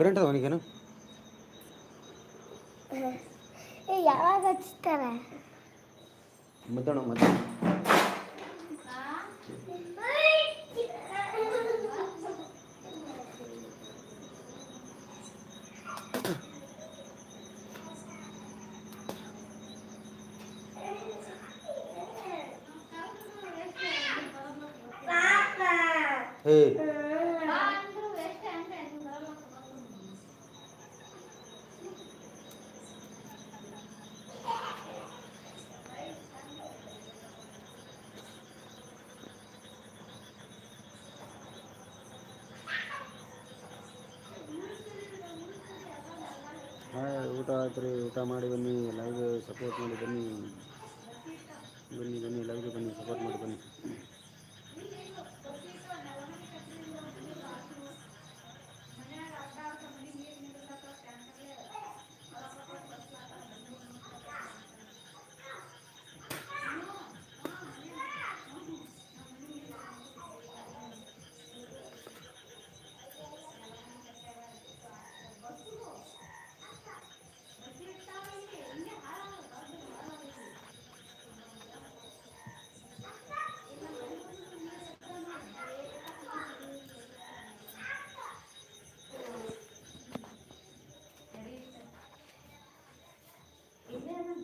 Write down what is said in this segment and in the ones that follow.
Current ಅದ ಊಟ ಆಯ್ತು ರೀ, ಊಟ ಮಾಡಿ ಬನ್ನಿ ಲೈವ್ ಸಪೋರ್ಟ್ ಮಾಡಿ ಬನ್ನಿ. ಬನ್ನಿ ಬನ್ನಿ ಲೈವ್ಗೆ ಬನ್ನಿ ಸಪೋರ್ಟ್ ಮಾಡಿ ಬನ್ನಿ.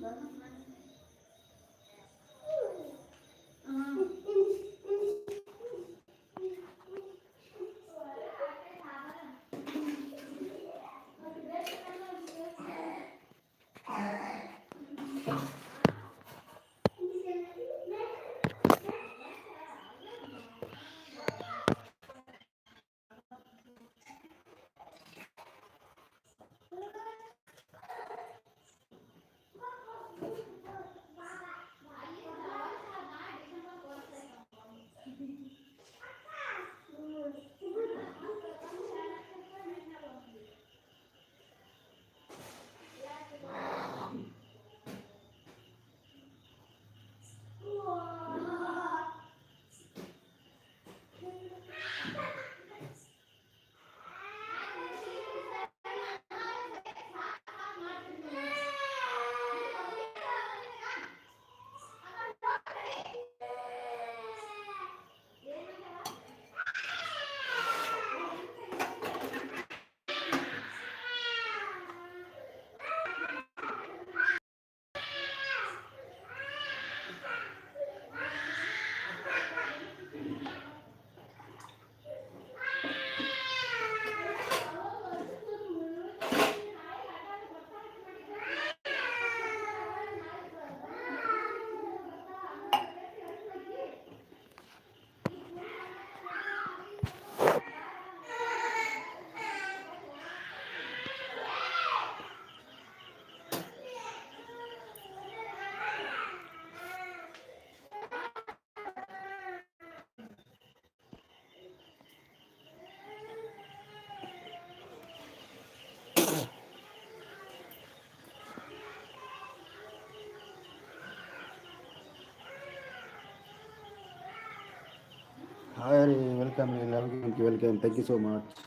Vamos lá. ರೀ ವೆಲ್ಕಮ್ ರೀ ಲವ್ಗೆ ವೆಲ್ಕಮ್ ಥ್ಯಾಂಕ್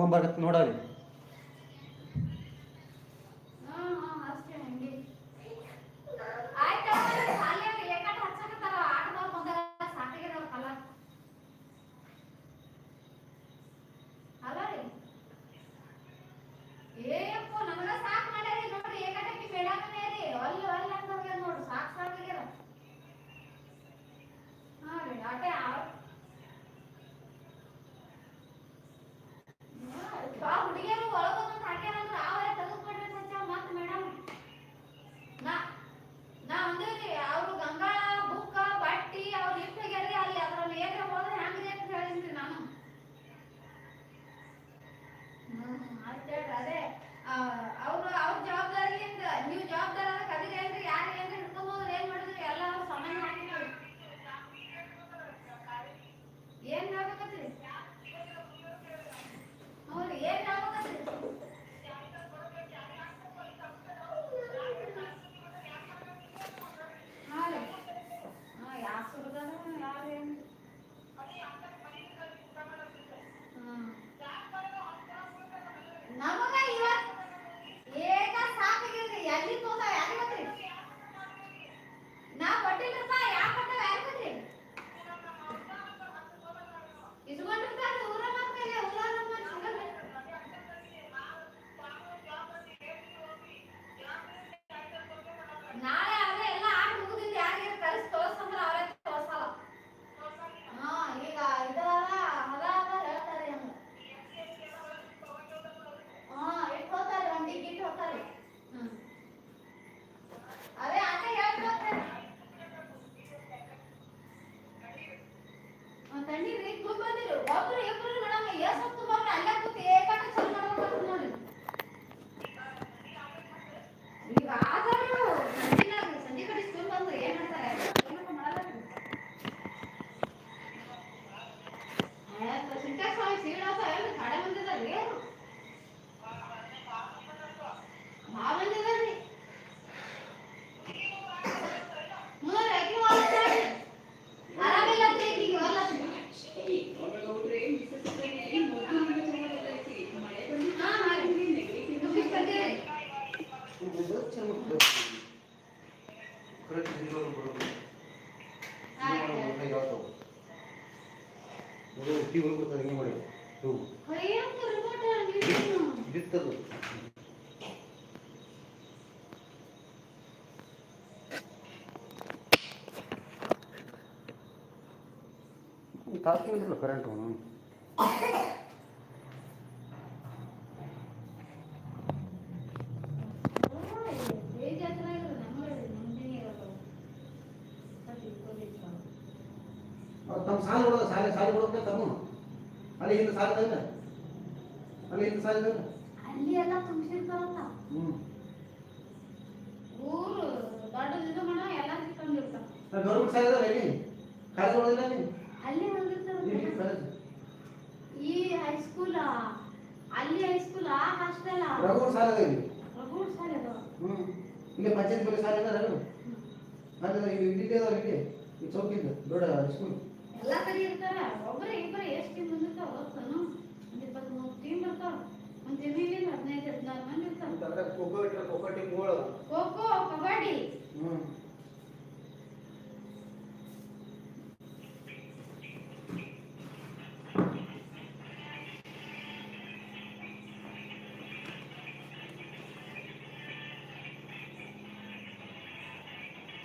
ಹೋಮ್ವರ್ಕ್ ನೋಡೋರಿ വീട്ടിൽ കൊണ്ട് കൊടുത്തു ഇങ്ങനെ പറയും ഇരുത്തത് താൽപ്പര്യമുണ്ടല്ലോ ಗೌರ್ಮೆಂಟ್ ಸಾಲ ಅಲ್ಲಿ ಕಾಲೇಜ್ ಒಳಗಿಲ್ಲ ಅಲ್ಲಿ ಅಲ್ಲಿ ಈ ಹೈ ಸ್ಕೂಲ್ ಅಲ್ಲಿ ಹೈ ಸ್ಕೂಲ್ ಆ ಹಾಸ್ಟೆಲ್ ರಘುವರ್ ಸಾಲ ಇದೆ ರಘುವರ್ ಸಾಲ ಇದೆ ಹ್ಮ್. ಇಲ್ಲಿ ಪಂಚಾಯತ್ ಬಳಿ ಸಾಲ ಇದೆ ರಘು ಅಂದ್ರೆ ಇಲ್ಲಿ ಇಲ್ಲಿ ಇದೆ ಈ ಇದೆ ದೊಡ್ಡ ಸ್ಕೂಲ್ ಎಲ್ಲ ಕಡೆ ಇರ್ತಾರ. ಒಬ್ಬರು ಇಬ್ಬರು ಎಷ್ಟು ಟೀಮ್ ಬಂದಿರ್ತಾವ ಗೊತ್ತಾನು ಒಂದು ಇಪ್ಪತ್ತು ಮೂರು ಟೀಮ್ ಬರ್ತಾವ. ಒಂದು ಟೀಮ್ ಇಲ್ಲಿ ಹದಿನೈದು ಹದಿನಾರು ಮಂದಿ ಇರ್ತಾವ ಖೋ ಖೋ ಟೀಮ್ ಖೋ ಖೋ ಕಬಡ್ಡಿ. ಹ್ಮ್.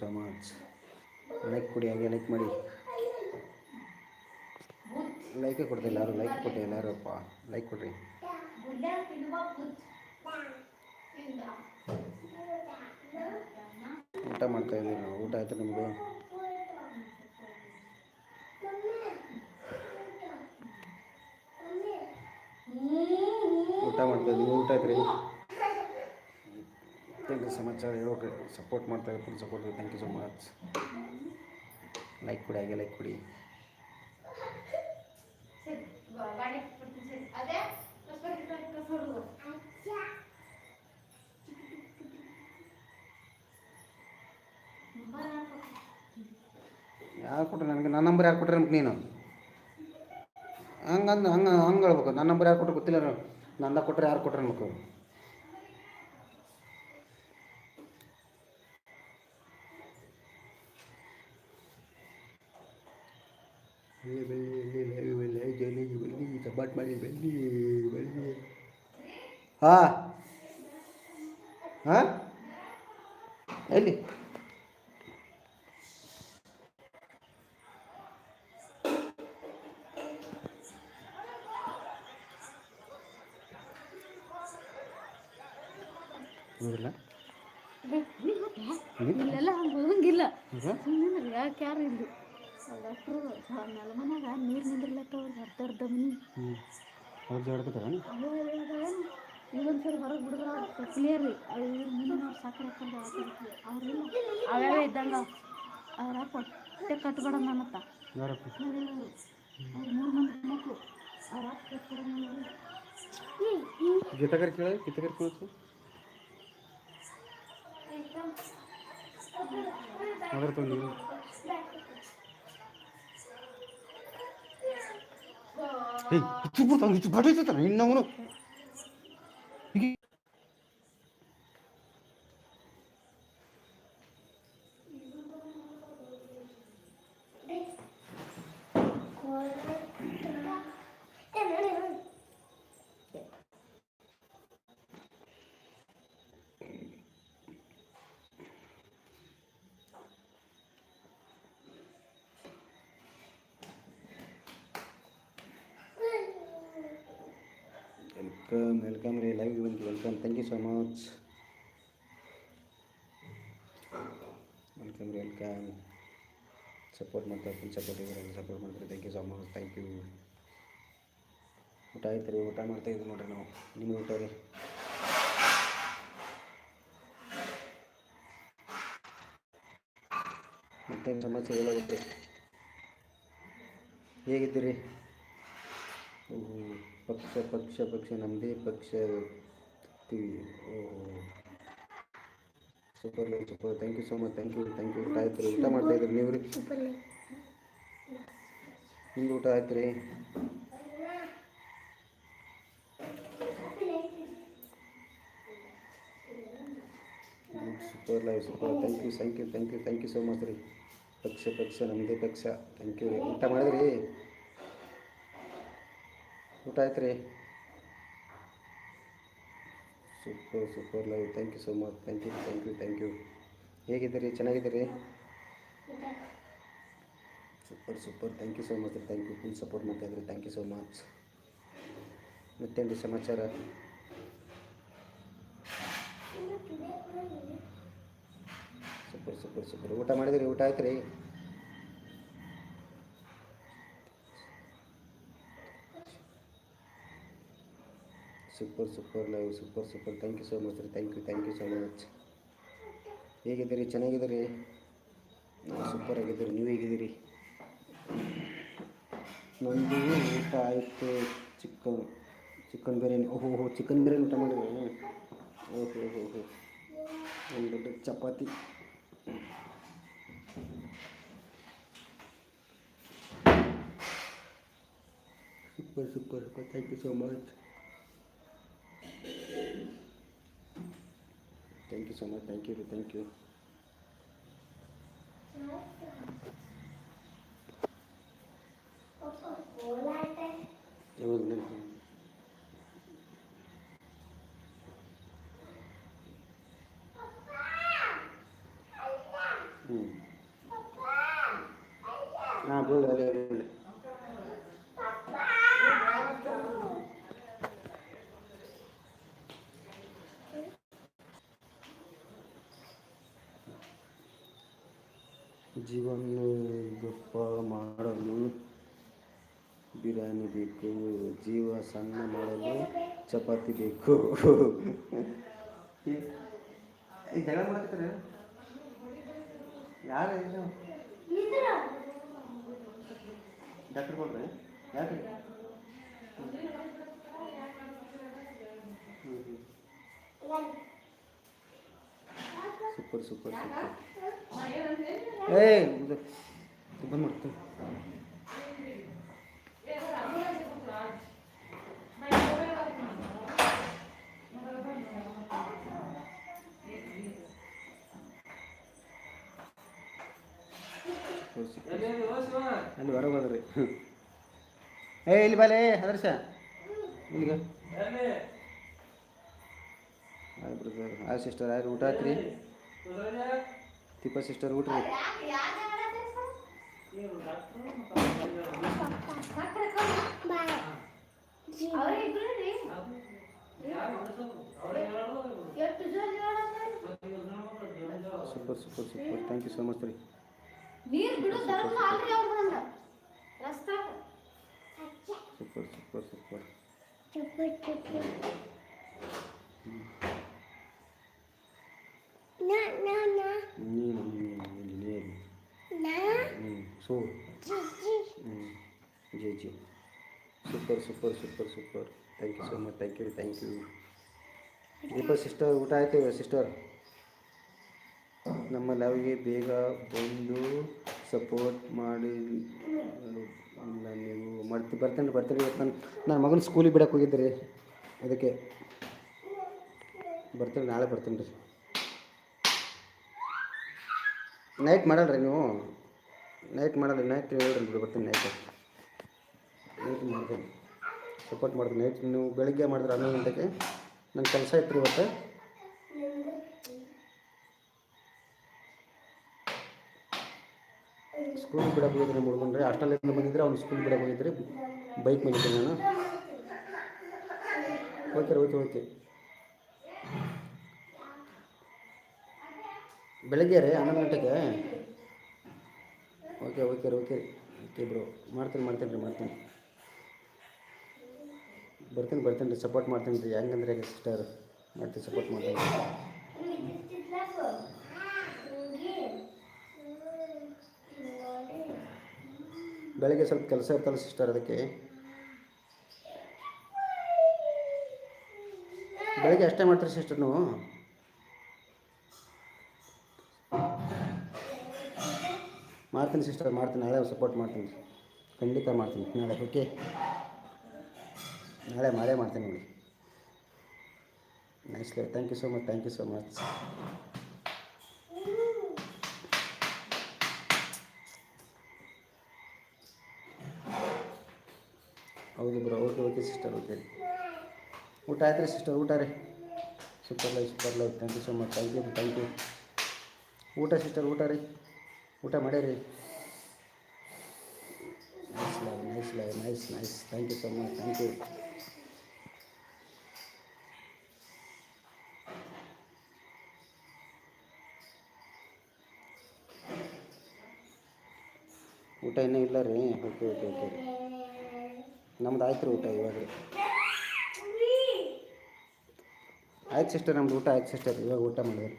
ಸೊ ಮಚ್ ಲೈಕ್ ಕೊಡಿ ಹಾಗೆ ಲೈಕ್ ಮಾಡಿ. ಲೈಕೇ ಕೊಡ್ತಿಲ್ಲ ಯಾರು? ಲೈಕ್ ಕೊಟ್ಟೆ ಎಲ್ಲರೂ ಅಪ್ಪ ಲೈಕ್ ಕೊಡ್ರಿ. ಊಟ ಮಾಡ್ತಾ ಇದ್ದೀವಿ ನಾವು ಊಟ ಆಯ್ತು ನಿಮ್ಮದು ಊಟ ಮಾಡ್ತಾ ಇದ್ದೀವಿ ಊಟ ಆಯ್ತು ರೀ ಸಮಾಚಾರ ಹೇಳೋಕೆ ಸಪೋರ್ಟ್ ಮಾಡ್ತಾ full support thank you so much like ಕೊಡಿ, ಹಾಗೆ ಲೈಕ್ ಕೊಡಿ. ಯಾರು ಕೊಟ್ಟರೆ ನನಗೆ? ನನ್ನ ನಂಬರ್ ಯಾರು ಕೊಟ್ಟರೆ ನಮ್ಗೆ ನೀನು? ಹಂಗಂದು ಹಂಗೆ ಹಂಗೆ ಹೇಳ್ಬೇಕು. ನನ್ನ ನಂಬರ್ ಯಾರು ಕೊಟ್ಟರು ಗೊತ್ತಿಲ್ಲ. ನಂದ ಕೊಟ್ಟರೆ ಯಾರು ಕೊಟ್ಟರೆ ನಮ್ಗೆ ಸಪಾಟ್ ಮಾಡಿ ಬನ್ನಿ ಬನ್ನಿ ಹಾಂ ಹಾಂ ಎಲ್ಲಿ ನೋಡಿಲ್ಲ ಇಲ್ಲೆಲ್ಲ ಹಂಗೆ ಹೋಗಂಗಿಲ್ಲ ಹೌದಾ? ಸುಮ್ಮನೆ ಯಾಕೆ ಯಾರು ಇಲ್ಲಿ ಡಾಕ್ಟ್ರು ನೆಲಮನ್ಯಾಗ ನೀರು ನಿಂದಿರ್ಲಕ್ಕ ಅರ್ಧ ಅರ್ಧ ಮನಿ ಹ್ಞೂ ಅವ್ರು ಜಾಡ್ಕೊತಾರ ಇದೊಂದು ಸರಿ ಹೊರಗೆ ಬಿಡಿದ್ರ ಕ್ಲಿಯರ್ ರೀ ಅವ್ರು ಸಾಕರೆ ಹಾಕೊಂಡು ಅವ್ರಿಲ್ಲ ಅವ್ಯಾವ ಇದ್ದಂಗ ಅವ್ರ ಹೊಟ್ಟೆ ಕಟ್ಬೇಡ ನನ್ನತ್ತ ಮೂರು ಮಂದಿ ಮಕ್ಕಳು ಅವ್ರ ಕಟ್ಬೇಡ ಗೀತಕರ್ ಕೇಳ. ಗೀತಕರ್ ಕೇಳಿಸು ಅದ್ರ えいつもだいつバレてたらみんなもの ರೀ ಲೈವ್ ಬಂತು welcome thank you so much welcome ರೀ ವೆಲ್ಕಮ್ ಸಪೋರ್ಟ್ ಮಾಡ್ತಾರೆ ಫುಲ್ ಸಪೋರ್ಟ್ ಇದ್ದಾರೆ ಸಪೋರ್ಟ್ ಮಾಡ್ತಾರೆ. Thank you so much thank you ಊಟ ಆಯ್ತು ರೀ, ಊಟ ಮಾಡ್ತಾ ಇದ್ದೀವಿ ನೋಡ್ರಿ ನಾವು. ನಿಮ್ಮ ಊಟ ರೀ? ಮತ್ತೆ ಸಮಸ್ಯೆ ಹೇಳೋಗುತ್ತೆ ಹೇಗಿದ್ದೀರಿ? ಪಕ್ಷ ಪಕ್ಷ ಪಕ್ಷ ನಮ್ಮದೇ ಪಕ್ಷ super super thank you so much thank you thank you ಊಟ ಆಯ್ತು ರೀ ಊಟ ಮಾಡ್ತಾ ಇದ್ರಿ ನೀವು ರೀ ನಿಮ್ದು ಊಟ ಆಯ್ತು ರೀ super live super thank you thank you thank you thank you so much ರೀ. ಪಕ್ಷ ಪಕ್ಷ ನಮ್ಮದೇ ಪಕ್ಷ. ಥ್ಯಾಂಕ್ ಯು ರೀ. ಊಟ ಮಾಡಿದ್ರಿ? ಊಟ ಆಯ್ತು ರೀ super super live thank you so much thank you thank you thank you ಹೇಗಿದ್ದೀರಿ? ಚೆನ್ನಾಗಿದ್ದೀರಿ? Super super thank you so much thank you full support ಮಾಡ್ತಾಯಿದ್ರಿ thank you so much ಮತ್ತೇನು ಸಮಾಚಾರ? ಸೂಪರ್ ಸೂಪರ್ ಸೂಪರ್ ಊಟ ಮಾಡಿದ್ರಿ? ಊಟ ಆಯ್ತು ರೀ super super live super super thank you so much ರೀ thank you thank you so much ಹೇಗಿದ್ದೀರಿ? ಚೆನ್ನಾಗಿದ್ದೀರಿ? ನಾವು ಸೂಪರ್ ಆಗಿದ್ದೀರಿ. ನೀವು ಹೇಗಿದ್ದೀರಿ? ನಮ್ಮದು ಊಟ ಆಯಿತು. Chicken chicken biryani. ಓಹೋ ಓಹೋ, ಚಿಕನ್ ಬಿರಿಯಾನಿ ಊಟ ಮಾಡಿದೆ ಓಹೋ ಓಹೋ ಓಹೋ. ಒಂದು ದೊಡ್ಡ chapati. Super super super thank you so much thank you so much. Thank you. Thank you. हाँ बोल ಹ್ಞೂ ಹಾಂ ಬೋಲ್ ಅದೇ ಅದೇ ಜೀವನ ಗొప్ప ಮಾಡಲು ಬಿರಿಯಾನಿ ಬೇಕು ಜೀವ ಸಣ್ಣ ಮಾಡಲು ಚಪಾತಿ ಬೇಕು. ಜಗಳ ಮಾಡ್ತಾರೆ ಯಾರು ಇದು? ಡಾಕ್ಟರ್ ಕೊಡ್ರಿ. ಯಾಕೆ ಸೂಪರ್ ಸೂಪರ್ ಸೂಪರ್. ಏಯ್ ಬಂದು ಮಾಡ್ತೀನಿ ಅಲ್ಲಿ ಹೊರಗೆ ಹೋದ್ರಿ. ಏ, ಇಲ್ಲಿ ಬಾಲೆ, ಹದರ್ಶ. ಇಲ್ಲಿಗೆ. ಆಯ್ತು ಬ್ರದರ್ ಆಯ್ತು ಸಿಸ್ಟರ್, ಆಯ್ತು ಊಟ ಆಯ್ತು ರೀ ತಿಪ್ಪ ಸಿಸ್ಟರ್ ಊಟ ರೀ ಅವ್ರೇ ಇಬ್ರು ರೀ ಎಷ್ಟು ಜೋರ್ ಹೇಳತ್ತಾರ? Super super super thank you so much ರೀ ನೀರ್ ಬಿಡು ಧರ್ಮ ಅಲ್ರಿ ಅವ್ರ ನಂಗ ರಸ್ತಾಗ ಸೂಪರ್ ಸೂಪರ್ ನೀನು ನೀನು ನೀನು ಹ್ಞೂ ಸೋ ಹ್ಞೂ ಜೈ ಜೈ super super super super thank you so much thank you thank you Deepa sister ಊಟ ಆಯ್ತು ಸಿಸ್ಟರ್ ನಮ್ಮ ಲವ್ಗೆ ಬೇಗ ಬಂದು ಸಪೋರ್ಟ್ ಮಾಡಿ ಇಲ್ಲ ನೀವು ಮಾಡ್ತಿ ಬರ್ತೇನೆ ಬರ್ತೇನೆ ನಾನು ನನ್ನ ಮಗನ ಸ್ಕೂಲಿಗೆ ಬಿಡಕ್ಕೆ ಹೋಗಿದ್ದೆ ರೀ. ಅದಕ್ಕೆ ಬರ್ತೇನೆ ನಾಳೆ ಬರ್ತೇನೆ ರೀ. ನೈಟ್ ಮಾಡಲ್ರಿ ನೀವು? ನೈಟ್ ಮಾಡಲ್ರಿ ನೈಟ್ ಹೇಳ್ರಿ ಬಿಡಿ, ಬರ್ತೀನಿ ನೈಟ್ ನೈಟ್ ಮಾಡ್ತೀನಿ. ಸಪೋರ್ಟ್ ಮಾಡ್ತೀನಿ. ನೈಟ್ ನೀವು ಬೆಳಿಗ್ಗೆ ಮಾಡಿದ್ರೆ ಹನ್ನೊಂದು ಗಂಟೆಗೆ? ನನ್ನ ಕೆಲಸ ಇತ್ತು ರೀ ಇವತ್ತು. ಸ್ಕೂಲ್ ಬಿಡಕ್ಕೆ ಹೋಗಿದ್ರಿ ನಮ್ಮ ಹುಡುಗನ್ರಿ ಹಾಸ್ಟೆಲಿಂದ ಬಂದಿದ್ರೆ ಅವ್ನು ಸ್ಕೂಲ್ ಬಿಡಕ್ಕೆ ಹೋಗಿದ್ರಿ ಬೈಕ್ ಮಾಡಿದ್ದೀನಿ ನಾನು. ಓಕೆ ಓಕೆ ಓಕೆ ಬೆಳಗ್ಗೆ ರೀ ಹನ್ನೊಂದು ಗಂಟೆಗೆ? ಓಕೆ ಓಕೆ ರೀ ಓಕೆ ಓಕೆ ಬ್ರೋ ಮಾಡ್ತೀನಿ ಮಾಡ್ತೀನಿ ರೀ, ಮಾಡ್ತೀನಿ. ಬರ್ತೀನಿ ಬರ್ತೀನಿ ರೀ ಸಪೋರ್ಟ್ ಮಾಡ್ತೀನಿ ರೀ. ಹೆಂಗಂದ್ರೆ ಸಿಸ್ಟರ್ ಮಾಡ್ತೀನಿ ಸಪೋರ್ಟ್ ಮಾಡ್ತೀನಿ ಬೆಳಗ್ಗೆ ಸ್ವಲ್ಪ ಕೆಲಸ ಇರ್ತಲ್ಲ ಸಿಸ್ಟರ್ ಅದಕ್ಕೆ. ಬೆಳಗ್ಗೆ ಅಷ್ಟೇ ಮಾಡ್ತೀರಿ ಸಿಸ್ಟರ್ ನೀವು? ಮಾಡ್ತೀನಿ ಸಿಸ್ಟರ್ ಮಾಡ್ತೀನಿ, ನಾಳೆ ಸಪೋರ್ಟ್ ಮಾಡ್ತೀನಿ. ಖಂಡಿತ ಮಾಡ್ತೀನಿ. ನಾಳೆ ಓಕೆ ನಾಳೆ ಮಾಡೇ ಮಾಡ್ತೀನಿ ನೋಡಿ. Nice thank you so much thank you so much ಹೌದು bro okay okay sister okay ಊಟ ಆಯ್ತು ರೀ ಸಿಸ್ಟರ್ ಊಟ ರೀ? Super life super life thank you so much thank you thank you ಊಟ ಸಿಸ್ಟರ್ ಊಟ ರೀ? ಊಟ ಮಾಡೀರಿ nice nice nice thank you so much thank you ಊಟ ಇನ್ನೂ ಇಲ್ಲ ರೀ. Okay okay okay. ನಮ್ದು ಆಯ್ತು ರೀ ಊಟ ಇವಾಗ. ಆಯ್ತು ಸಿಸ್ಟರ್, ನಮ್ದು ಊಟ ಆಯ್ತು ಸಿಸ್ಟರ್. ಇವಾಗ ಊಟ ಮಾಡಿದ್ರಿ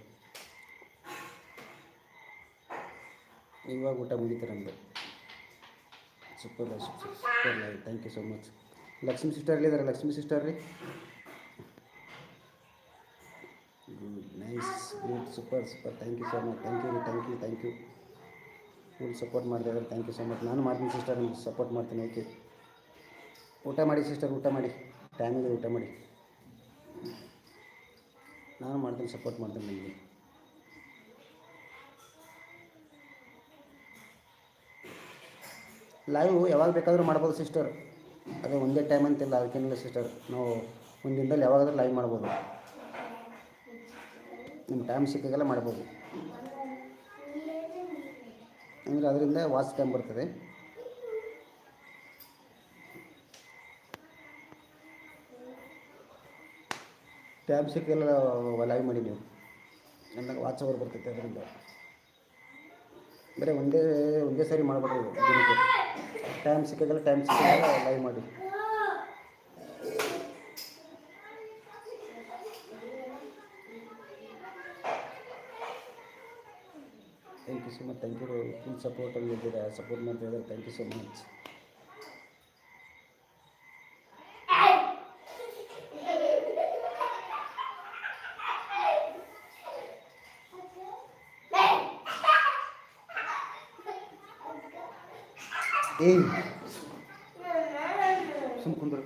ಇವಾಗ ಊಟ ಮುಗೀತು ನಮ್ಮದು super super live thank you so much Lakshmi sister ಎಲ್ಲಿದ್ದಾರೆ ಲಕ್ಷ್ಮಿ ಸಿಸ್ಟರ್ ರೀ good nice good super super thank you so much thank you thank you thank you full support ಮಾಡಿದ್ರೆ ಥ್ಯಾಂಕ್ ಯು ಸೊ ಮಚ್ ನಾನು ಮಾಡ್ತೀನಿ sister ನಿಮ್ಗೆ support ಮಾಡ್ತೀನಿ. Okay ಊಟ ಮಾಡಿ sister ಊಟ ಮಾಡಿ. ಟೈಮಿಗೆ ಊಟ ಮಾಡಿ. ನಾನು ಮಾಡ್ತೀನಿ ಸಪೋರ್ಟ್ ಮಾಡ್ತೀನಿ ನಿಮಗೆ. ಲೈವ್ ಯಾವಾಗ ಬೇಕಾದರೂ ಮಾಡ್ಬೋದು ಸಿಸ್ಟರ್. ಅದೇ ಒಂದೇ ಟೈಮ್ ಅಂತಿಲ್ಲ ಅದಕ್ಕೇನಿಲ್ಲ ಸಿಸ್ಟರ್. ನಾವು ಒಂದು ದಿನದಲ್ಲಿ ಯಾವಾಗಾದ್ರೂ ಲೈವ್ ಮಾಡ್ಬೋದು. ನಿಮ್ಮ ಟೈಮ್ ಸಿಕ್ಕಾಗೆಲ್ಲ ಮಾಡ್ಬೋದು. ಅಂದರೆ ಅದರಿಂದ ವಾಚ್ ಟೈಮ್ ಬರ್ತದೆ. ಟ್ಯಾಬ್ ಸಿಕ್ಕೆಲ್ಲ ಲೈವ್ ಮಾಡಿ ನೀವು. ಅಂದಾಗ ವಾಚ್ ಅವರ್ ಬರ್ತೈತೆ ಅದರಿಂದ. ಬರೀ ಒಂದೇ ಒಂದೇ ಸಾರಿ ಮಾಡಬಾರ್ದು ಟೈಮ್ ಸಿಕ್ಕಾಗೆಲ್ಲ ಟೈಮ್ ಸಿಕ್ಕಾಗ ಲೈವ್ ಮಾಡಿ. Thank you so much thank you full ಸಪೋರ್ಟಲ್ಲಿ ಇದ್ದೀರಾ ಸಪೋರ್ಟ್ ಮಾಡ್ತಾ ಥ್ಯಾಂಕ್ ಯು ಸೊ ಮಚ್ ಏಯ್. ಸುಮ್ ಕುಂದ್ರು.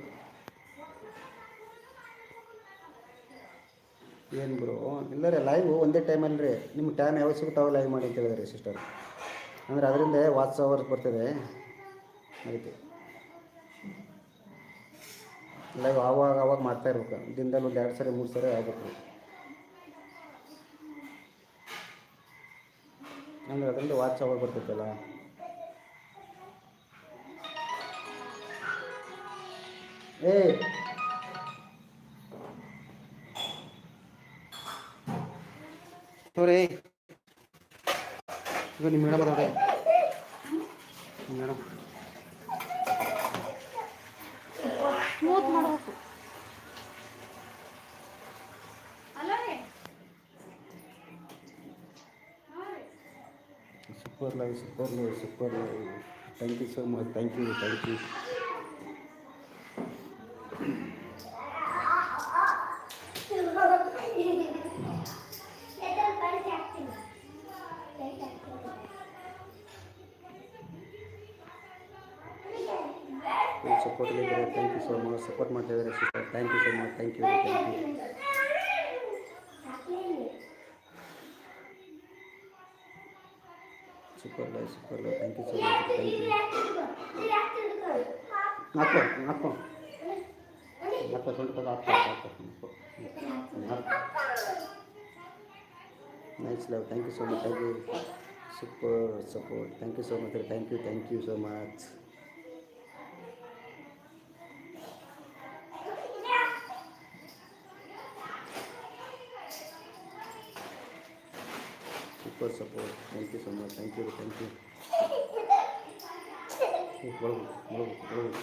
ಏನು ಬ್ರೋ? ಇಲ್ಲ ರೀ ಲೈವ್ ಒಂದೇ ಟೈಮಲ್ಲಿ ರೀ. ನಿಮ್ಮ ಟೈಮ್ ಯಾವಾಗ ಸಿಗುತ್ತಾವ ಲೈವ್ ಮಾಡಿ ಅಂತ ಹೇಳಿದ್ರಿ ಸಿಸ್ಟರ್ ಅಂದರೆ ಅದರಿಂದ ವಾಚ್ ಅವರ್ಸ್ ಬರ್ತದೆ. ಅದಕ್ಕೆ. ಲೈವ್ ಆವಾಗ ಆವಾಗ ಮಾಡ್ತಾ ಇರ್ಬೇಕು. ದಿನದಲ್ಲಿ ಒಂದು ಎರಡು ಸರಿ, ಮೂರು ಸರಿ ಆಗಬೇಕು. ಅಂದರೆ ಅದರಿಂದ ವಾಚ್ ಅವರ್ ಬರ್ತೈತಲ್ಲ. ಏ ತೋರಿ ಈಗ ನಿಮ್ಮ ಮೇಡಮ್ ಅದಾವ್ರೆ ಮೇಡಮ್ ಸ್ಮೂತ್ ಮಾಡಬೇಕು. ಅಲ್ಲ ರೀ. Super live super live super live thank you so much thank you thank you full support ಇದ್ದಾರೆ thank you so much support ಮಾಡ್ತಾ ಇದ್ದಾರೆ sister thank you so much thank you thank you super live super live thank you so much thank you ಹಾಕೋ. ಹಾಕೋ ಹಾಕೋ ಸ್ವಲ್ಪ ಹಾಕೋ ಹಾಕೋ. Nice love thank you so much thank you super support thank you so much thank you thank you so much super support thank you so much thank you thank you ಒಳಗು ಒಳಗು ಒಳಗು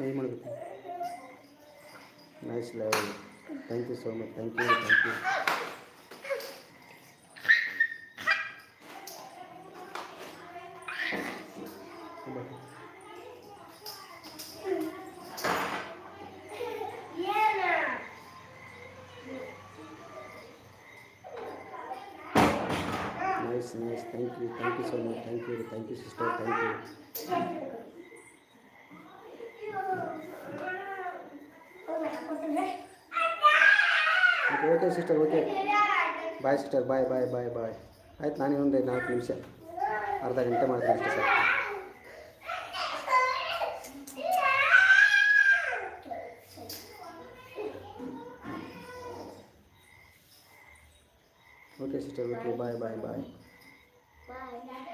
ಏನು ಮಾಡಬೇಕು nice level thank you so much thank you thank you nice nice thank you thank you so much thank you thank you sister thank you okay okay sister okay bye sister bye bye bye bye ಆಯ್ತು, ನಾನು ಇನ್ನೊಂದು ನಾಲ್ಕು ನಿಮಿಷ. ಅರ್ಧ ಗಂಟೆ ಮಾಡ್ತೀನಿ ಅಷ್ಟೇ sir okay sister okay bye bye Bye.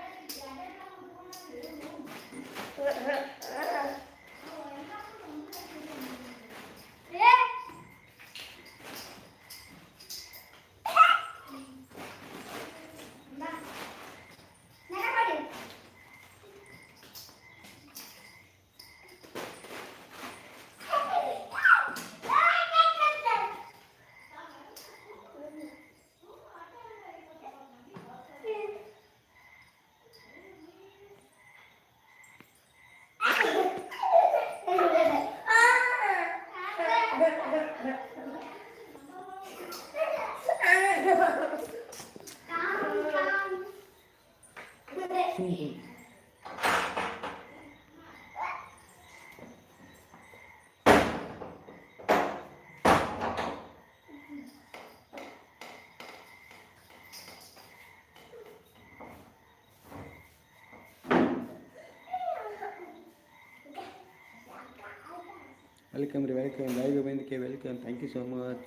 Welcome ರೀ welcome live ಬಂದಕ್ಕೆ welcome thank you so much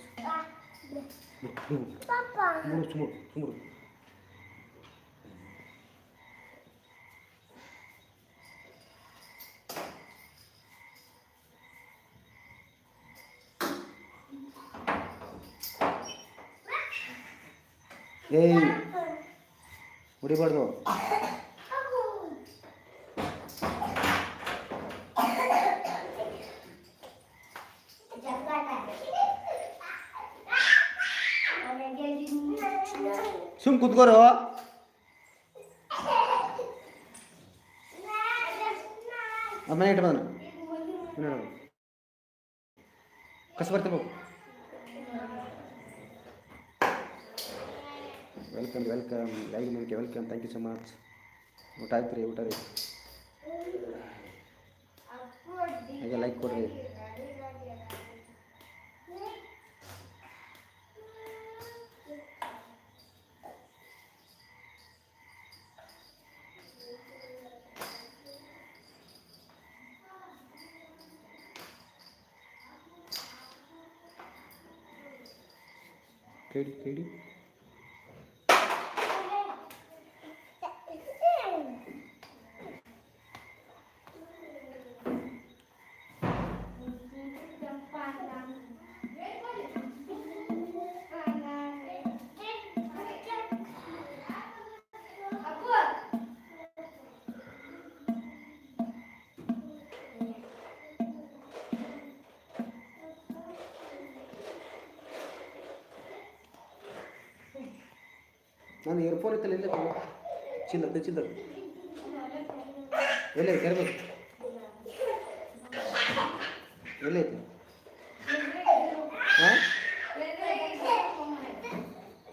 ಏಯ್ ಹೊಡಿಬಾರ್ದು ಸುಮ್ ಕುತ್ಕೋರು ಮನೆ ಇಟ್ಟು ಬಂದನು ಕಸ ಬರ್ತೀವಿ ವೆಲ್ಕಮ್ ವೆಲ್ಕಮ್ ಲೈವ್ ನನಗೆ welcome thank you so much ಊಟ ಆಯ್ತು ರೀ ಊಟ ರೀ ಹಾಗೆ ಲೈಕ್ ಕೊಡ್ರಿ ಕೇಳಿ ಕೇಳಿ ನಾನು ಇಯರ್ಫೋನ್ ಇತ್ತಲ್ಲ ಇಲ್ಲೇ ತಗೋ. ಚಿಲ್ಲದ ಚಿಲ್ಲದ ಎಲ್ಲೈತೆ